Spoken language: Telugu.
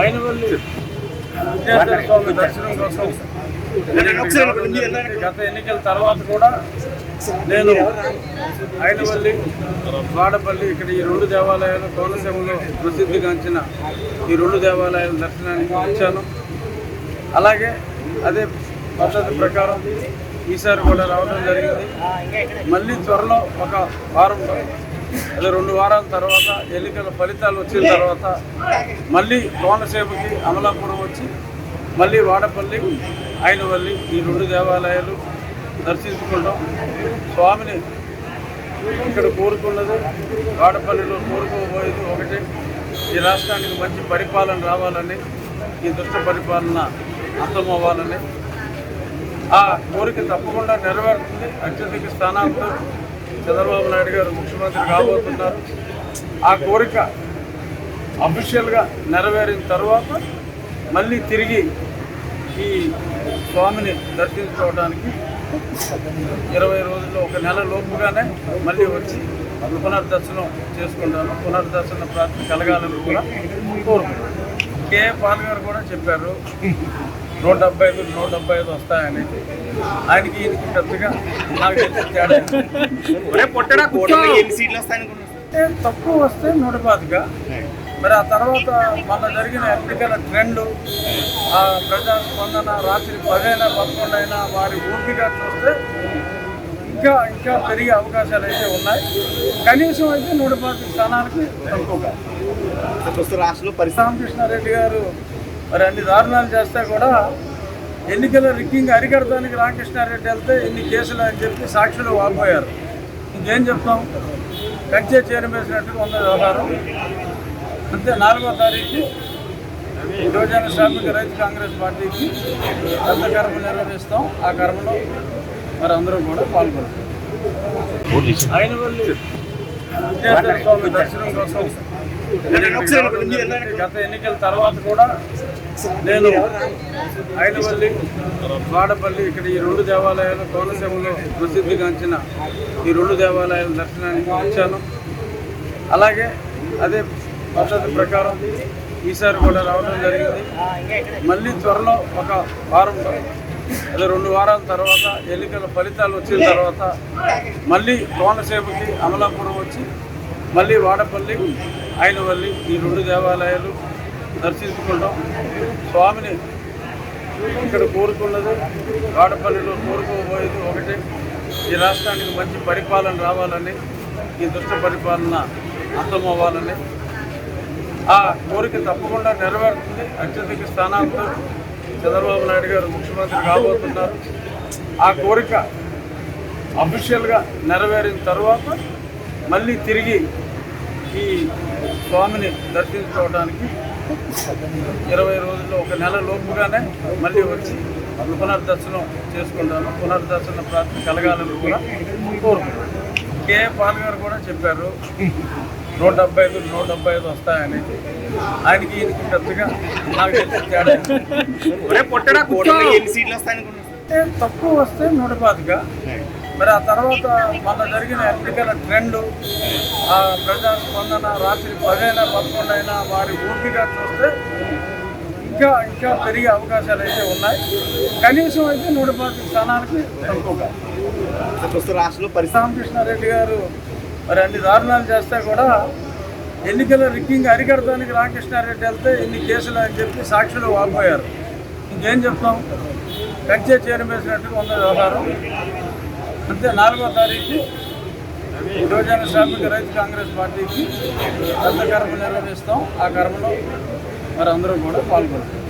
అయినవల్లి విద్యాధర స్వామి దర్శనం కోసం గత ఎన్నికల తర్వాత కూడా నేను ఐనవల్లి వాడపల్లి ఇక్కడ ఈ రెండు దేవాలయాలు కోనసీమలో ప్రసిద్ధిగాంచిన ఈ రెండు దేవాలయాల దర్శనానికి వచ్చాను. అలాగే అదే పద్ధతి ప్రకారం ఈసారి కూడా రావడం జరిగింది. మళ్ళీ త్వరలో ఒక వారం అదే రెండు వారాల తర్వాత ఎన్నికల ఫలితాలు వచ్చిన తర్వాత మళ్ళీ కోనసీమకి అమలాపురం వచ్చి మళ్ళీ వాడపల్లి అయినవల్లి ఈ రెండు దేవాలయాలు దర్శించుకుంటాం. స్వామిని ఇక్కడ కోరుకున్నది వాడపల్లిలో కోరుకోబోయేది ఒకటి. ఈ రాష్ట్రానికి మంచి పరిపాలన రావాలని ఈ దుష్ట పరిపాలన అర్థమవ్వాలని. ఆ కోరిక తప్పకుండా నెరవేరుతుంది. అత్యధిక స్థానాలతో చంద్రబాబు నాయుడు గారు ముఖ్యమంత్రి కాబోతున్నారు ఆ కోరిక అఫీషియల్గా నెరవేరిన తర్వాత మళ్ళీ తిరిగి ఈ స్వామిని దర్శించుకోవడానికి ఇరవై రోజుల్లో ఒక నెల లోపుగానే మళ్ళీ వచ్చి పునర్దర్శనం చేసుకుంటాను. పునర్దర్శన ప్రార్థన కలగాలని కూడా కోరుకుంటున్నాను. కే పాల్ గారు కూడా చెప్పారు. నూట డెబ్బై ఐదు నూట డెబ్బై ఐదు వస్తాయని ఆయనకి ఈయనకి పెద్దగా నాకు తెలిసి తేడా తక్కువ వస్తే నూట పాతిక మరి ఆ తర్వాత మొన్న జరిగిన ఎన్నికల ట్రెండ్ ఆ ప్రజా స్పందన రాత్రి పదైనా పదకొండు అయినా వారి ఓపిక చూస్తే ఇంకా ఇంకా పెరిగే అవకాశాలు అయితే ఉన్నాయి. కనీసం అయితే నూట పాతిక స్థానాలకి తక్కువ ప్రస్తుత రాష్ట్రంలో పరిస్థితి? రామకృష్ణారెడ్డి గారు మరి అన్ని దారుణాలు చేస్తే కూడా ఎన్నికల రిగ్గింగ్ అరికడటానికి రామకృష్ణారెడ్డి వెళ్తే ఇన్ని కేసులు అని చెప్పి సాక్షులు వాపోయారు. ఇంకేం చెప్తాం? కంచె చేరమేసినట్టుగా ఉన్న వ్యవహారం. అంతే నాలుగో తారీఖు యువజన శ్రామిక రైతు కాంగ్రెస్ పార్టీకి పెద్ద కర్మ నిర్వహిస్తాం. ఆ కర్మలో మరి అందరూ కూడా పాల్గొంటాం అయినవల్లి విద్యాధర స్వామి దర్శనం కోసం గత ఎన్నికల తర్వాత కూడా నేను ఐనవల్లి వాడపల్లి ఇక్కడ ఈ రెండు దేవాలయాలు కోనసీమలో ప్రసిద్ధిగాంచిన ఈ రెండు దేవాలయాల దర్శనానికి వచ్చాను. అలాగే అదే పద్ధతి ప్రకారం ఈసారి కూడా రావడం జరిగింది. మళ్ళీ త్వరలో ఒక వారం అదే రెండు వారాల తర్వాత ఎన్నికల ఫలితాలు వచ్చిన తర్వాత మళ్ళీ కోనసీమకి అమలాపురం వచ్చి మళ్ళీ వాడపల్లి ఆయనవల్లి ఈ రెండు దేవాలయాలు దర్శించుకుంటాం. స్వామిని ఇక్కడ కోరుకున్నది వాడపల్లిలో కోరుకోబోయేది ఒకటి. ఈ రాష్ట్రానికి మంచి పరిపాలన రావాలని ఈ దుష్ట పరిపాలన అంతమవ్వాలని ఆ కోరిక తప్పకుండా నెరవేరుతుంది. అత్యధిక స్థానాలతో చంద్రబాబు నాయుడు గారు ముఖ్యమంత్రి కాబోతున్నారు. ఆ కోరిక అఫీషియల్గా నెరవేరిన తర్వాత మళ్ళీ తిరిగి ఈ స్వామిని దర్శించుకోవడానికి ఇరవై రోజుల్లో ఒక నెల లోపుగానే మళ్ళీ వచ్చి పునర్దర్శనం చేసుకుంటాను. పునర్దర్శన ప్రాప్తి కలగాలని కూడా కోరుకుంటున్నాను. కే పాల్ గారు కూడా చెప్పారు నూట డెబ్బై ఐదు నూట డెబ్బై ఐదు వస్తాయని. ఆయనకి ఈయనకి పెద్దగా నాకు తెలిసి తేడా తక్కువ వస్తే నూట పాతిక? మరి ఆ తర్వాత మొన్న జరిగిన ఎన్నికల ట్రెండ్ ఆ ప్రజా స్పందన రాత్రి పదైనా పదకొండు అయినా వారి ఓపిక చూస్తే ఇంకా ఇంకా పెరిగే అవకాశాలు అయితే ఉన్నాయి. కనీసం అయితే నూట పాతి స్థానానికి తక్కువ. రాష్ట్రంలో రామకృష్ణారెడ్డి గారు మరి అన్ని దారుణాలు చేస్తే కూడా ఎన్నికల రిక్కింగ్ అరికడటానికి రామకృష్ణారెడ్డి వెళ్తే ఇన్ని కేసులు అని చెప్పి సాక్షులు వాపోయారు. ఇంకేం చెప్తాం? కంచె చేరమేసినట్టుగా ఉంది వ్యవహారం. అంతే నాలుగో తారీఖు యువజన శ్రామిక రైతు కాంగ్రెస్ పార్టీకి పెద్ద కర్మ నిర్వహిస్తాం. ఆ కర్మలో మరి అందరూ కూడా పాల్గొంటాం